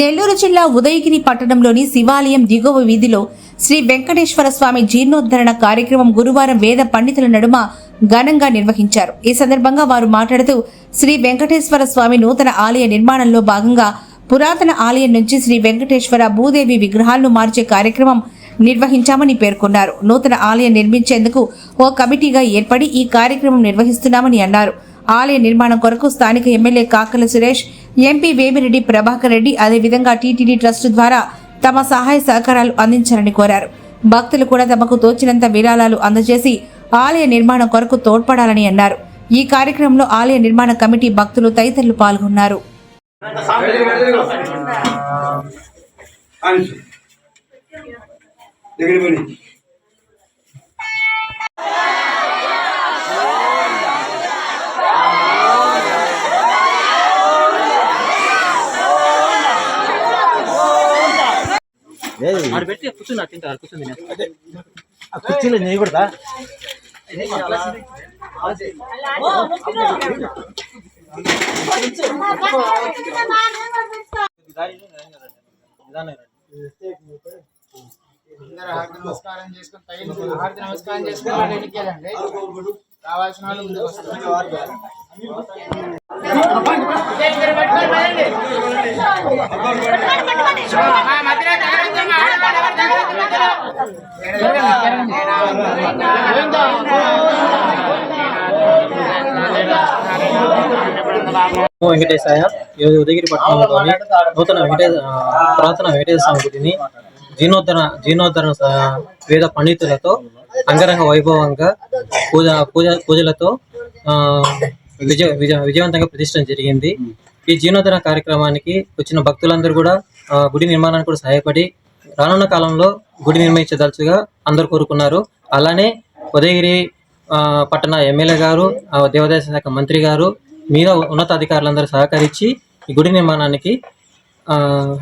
నెల్లూరు జిల్లా ఉదయగిరి పట్టణంలోని శివాలయం దిగువ వీధిలో శ్రీ వెంకటేశ్వర స్వామి జీర్ణోద్ధరణ కార్యక్రమం గురువారం వేద పండితుల నడుమ ఘనంగా నిర్వహించారు. ఈ సందర్భంగా వారు మాట్లాడుతూ శ్రీ వెంకటేశ్వర స్వామి నూతన ఆలయ నిర్మాణంలో భాగంగా పురాతన ఆలయం నుంచి శ్రీ వెంకటేశ్వర భూదేవి విగ్రహాలను మార్చే కార్యక్రమం నిర్వహించామని పేర్కొన్నారు. నూతన ఆలయం నిర్మించేందుకు ఓ కమిటీగా ఏర్పడి ఈ కార్యక్రమం నిర్వహిస్తున్నామని అన్నారు. ఆలయ నిర్మాణం కొరకు స్థానిక ఎమ్మెల్యే కాకల సురేష్ ఎంపీ వేమిరెడ్డి ప్రభాకర్ రెడ్డి అదేవిధంగా టీటీడీ ట్రస్ట్ ద్వారా తమ సహాయ సహకారాలు అందించాలని కోరారు. భక్తులు కూడా తమకు తోచినంత విరాళాలు అందజేసి ఆలయ నిర్మాణం కొరకు తోడ్పడాలని అన్నారు. ఈ కార్యక్రమంలో ఆలయ నిర్మాణ కమిటీ భక్తులు తదితరులు పాల్గొన్నారు. దగ్గర ఆడ పెట్టి కూర్చున్నా తింటారు కూర్చుంది ఆ కుర్చీలో హారతి నమస్కారం చేసుకొని హారతి నమస్కారం చేసుకొని ఎన్నికెళ్ళండి కావాల్సిన వాళ్ళు ముందుకు వస్తారు వెంకటేశాయ ఈరోజు ఉదయగిరి పట్టణంలోని నూతన వెంకటేశ పురాతన వెంకటేశ్వర స్వామి గుడిని జీర్ణోద్ధరణ జీర్ణోద్ధరణ వేద పండితులతో అంగరంగ వైభవంగా పూజ పూజ పూజలతో ఆ, విజయ విజయ విజయవంతంగా ప్రతిష్టం జరిగింది. ఈ జీర్ణోద్ధరణ కార్యక్రమానికి వచ్చిన భక్తులందరూ కూడా గుడి నిర్మాణానికి కూడా సహాయపడి రానున్న కాలంలో గుడి నిర్మించదలుచుగా అందరూ కోరుకున్నారు. అలానే ఉదయగిరి పట్టణ ఎమ్మెల్యే గారు ఆ, దేవాదాయ శాఖ మంత్రి గారు మీద ఉన్నతాధికారులందరూ సహకరించి ఈ గుడి నిర్మాణానికి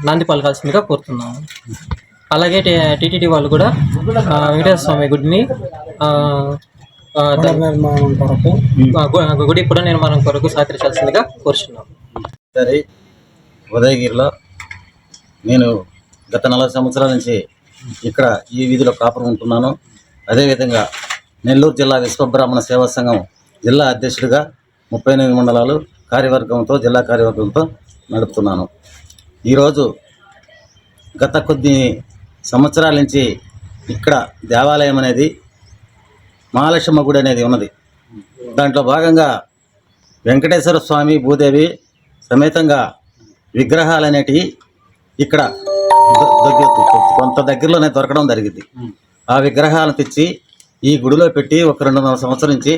నాంది పలకాల్సిందిగా కోరుతున్నాము అలాగే టీటీడీ వాళ్ళు కూడా వెంకటేశ్వర స్వామి గుడిని నిర్మాణం కొరకు. గుడి పునర్నిర్మాణం కొరకు సహకరించాల్సిందిగా కోరుచున్నాం. సరే ఉదయగిరిలో నేను గత నలభై సంవత్సరాల నుంచి ఇక్కడ ఈ వీధిలో కాపురం ఉంటున్నాను. అదేవిధంగా నెల్లూరు జిల్లా విశ్వబ్రాహ్మణ సేవా సంఘం జిల్లా అధ్యక్షుడిగా ముప్పై ఎనిమిది మండలాలు కార్యవర్గంతో జిల్లా కార్యవర్గంతో నడుపుతున్నాను. ఈరోజు గత కొద్ది సంవత్సరాల నుంచి ఇక్కడ దేవాలయం అనేది మహాలక్ష్మ గుడి అనేది ఉన్నది. దాంట్లో భాగంగా వెంకటేశ్వర స్వామి భూదేవి సమేతంగా విగ్రహాలు అనేటివి ఇక్కడ కొంత దగ్గరలోనే దొరకడం జరిగింది. ఆ విగ్రహాలను తెచ్చి ఈ గుడిలో పెట్టి ఒక రెండున్నర సంవత్సరం నుంచి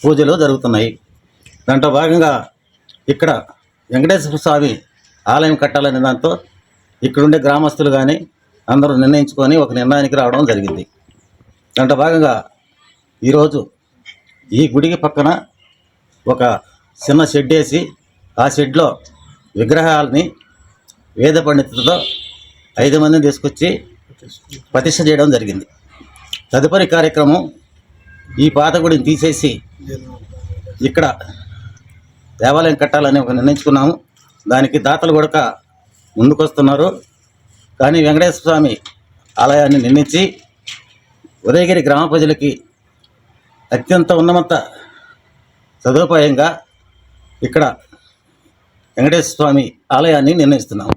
పూజలు జరుగుతున్నాయి. దాంట్లో భాగంగా ఇక్కడ వెంకటేశ్వర స్వామి ఆలయం కట్టాలనే దాంతో ఇక్కడుండే గ్రామస్తులు కానీ అందరూ నిర్ణయించుకొని ఒక నిర్ణయానికి రావడం జరిగింది. దాంట్లో భాగంగా ఈరోజు ఈ గుడికి పక్కన ఒక చిన్న షెడ్ వేసి ఆ షెడ్లో విగ్రహాలని వేద పండితులతో ఐదు మందిని తీసుకొచ్చి ప్రతిష్ట చేయడం జరిగింది. తదుపరి కార్యక్రమం ఈ పాత గుడిని తీసేసి ఇక్కడ దేవాలయం కట్టాలని ఒక నిర్ణయించుకున్నాము. దానికి దాతలు కూడా ముందుకొస్తున్నారు. కానీ వెంకటేశ్వర స్వామి ఆలయాన్ని నిర్మించి ఉదయగిరి గ్రామ ప్రజలకి అత్యంత ఉన్నమంత సదుపాయంగా ఇక్కడ వెంకటేశ్వర స్వామి ఆలయాన్ని నిర్ణయిస్తున్నాము.